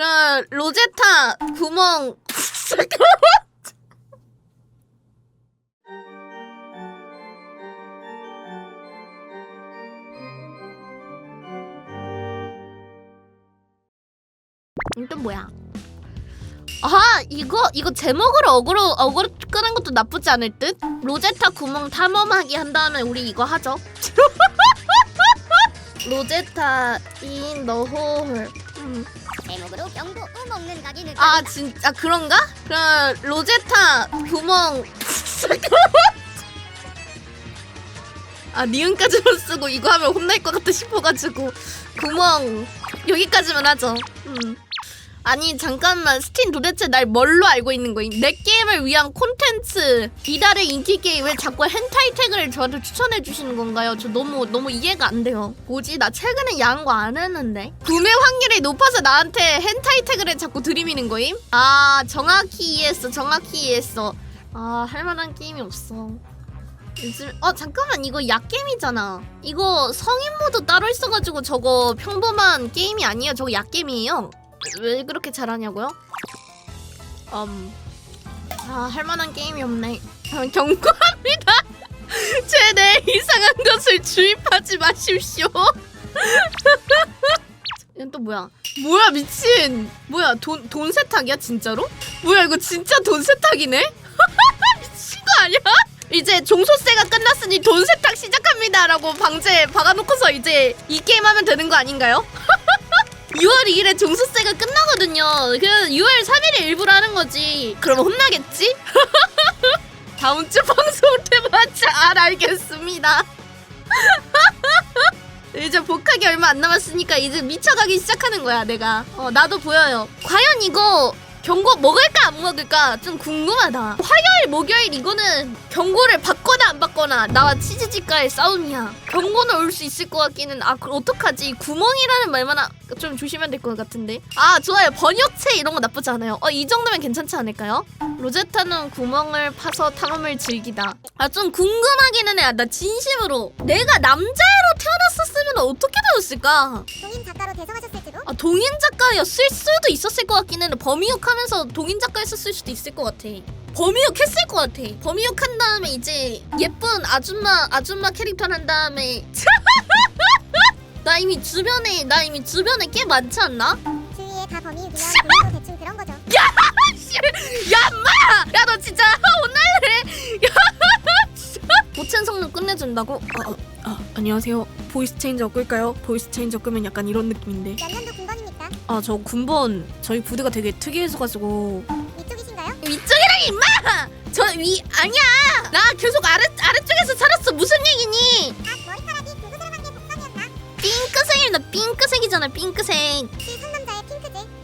그럼 로제타 구멍 잠깐만. 이또 뭐야? 아 이거 이거 제목으로 어그로 어그로 끄는 것도 나쁘지 않을 듯? 로제타 구멍 탐험하기 한 다음에 우리 이거 하죠. 로제타 the hole. 음. 제목으로 우 먹는 가게 늘아 진짜 그런가? 그럼 로제타 구멍 잠깐만. 아 니은까지만 쓰고 이거 하면 혼날 것 같아 싶어가지고 구멍 여기까지만 하죠. 음. 아니 잠깐만 스팀 도대체 날 뭘로 알고 있는 거임? 내 게임을 위한 콘텐츠 이달의 인기 게임 왜 자꾸 hentai 태그를 저한테 추천해 주시는 건가요? 저 너무 너무 이해가 안 돼요. 뭐지 나 최근에 야한 거안 했는데 구매 확률이 높아서 나한테 hentai 태그를 자꾸 들이미는 거임? 아 정확히 이해했어 정확히 이해했어. 아 할만한 게임이 없어. 요즘 어 잠깐만 이거 약 게임이잖아. 이거 성인 모드 따로 있어가지고 저거 평범한 게임이 아니에요. 저거 약 게임이에요. 왜 그렇게 잘하냐고요? 음. 아, 할만한 게임이 없네. 아, 경고합니다. 최대 이상한 것을 주입하지 마십시오. 이건 또 뭐야? 뭐야 미친? 뭐야 돈 돈 세탁이야 진짜로? 뭐야 이거 진짜 돈 세탁이네? 미친 거 아니야? 이제 종소세가 끝났으니 돈 세탁 시작합니다라고 방제 박아놓고서 이제 이 게임 하면 되는 거 아닌가요? 6월 2일에 종소세가 끝나거든요. 그 6월 3일에 일부러 하는 거지. 그럼 혼나겠지? 다음 주 방송 때마다 잘 알겠습니다. 이제 복학이 얼마 안 남았으니까 이제 미쳐가기 시작하는 거야 내가. 어 나도 보여요. 과연 이거 경고 먹을까 안 먹을까 좀 궁금하다. 화요일 목요일 이거는 경고를 받 거나 안 받거나 나와 치즈집과의 싸움이야. 경고는 올 수 있을 것 같기는 아그 어떡하지 구멍이라는 말만 하- 좀 조심해야 될 것 같은데. 아 좋아요 번역체 이런 거 나쁘지 않아요. 어 이 정도면 괜찮지 않을까요? 로제타는 구멍을 파서 탐험을 즐기다. 아 좀 궁금하기는 해. 나 진심으로 내가 남자애로 태어났었으면 어떻게 되었을까? 동인 작가로 대성하셨을지도 아 동인 작가였을 수도 있었을 것 같기는 해. 범이역 하면서 동인 작가 했었을 수도 있을 것 같아. 범이역 했을 것 같아. 범이역 한 다음에 이제 예쁜 아줌마 아줌마 캐릭터를 한 다음에 나 이미 주변에 나 이미 주변에 꽤 많지 않나? 주위에 다 범인이면 성능 끝내준다고? 아, 아, 안녕하세요. 보이스 체인저 끌까요? 보이스 체인저 끄면 약간 이런 느낌인데. 몇 년도 군번입니까? 아 저 군번 저희 부대가 되게 특이해서가지고 이쪽이신가요? 위쪽이랑 임마! 저 위 아니야! 나 계속 아래 아래쪽에서 살았어 무슨 얘기니? 아 머리카락이 붉은색한 게 복선이었나? 핑크색이나 핑크색이잖아 핑크색. 핑크지?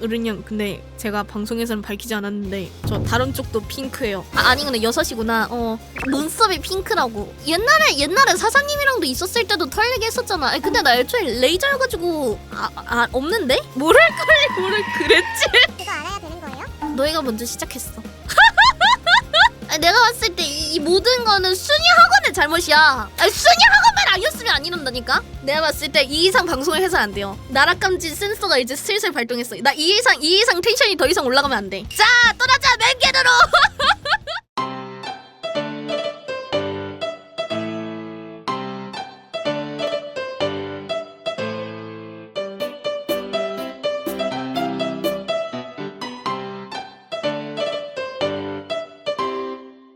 어른형 근데 제가 방송에서는 밝히지 않았는데 저 다른 쪽도 핑크예요. 아 아니 근데 여섯이구나. 어 눈썹이 핑크라고. 옛날에 옛날에 사장님이랑도 있었을 때도 털 얘기 했었잖아. 아니, 근데 나 애초에 레이저여가지고 아, 아 없는데? 뭐랄 걸리 뭐를 그랬지? 그거 알아야 되는 거예요? 너희가 먼저 시작했어. 아니, 내가 봤을 때 이 모든 거는 순위 학원의 잘못이야. 아니, 학원만 아니었으면 안 이런다니까? 내가 봤을 때 이 이상 방송을 해서 안 돼요. 나락감지 센서가 이제 슬슬 발동했어. 나 이 이상 이 이상 텐션이 더 이상 올라가면 안 돼. 자, 떠나자 맨게으로.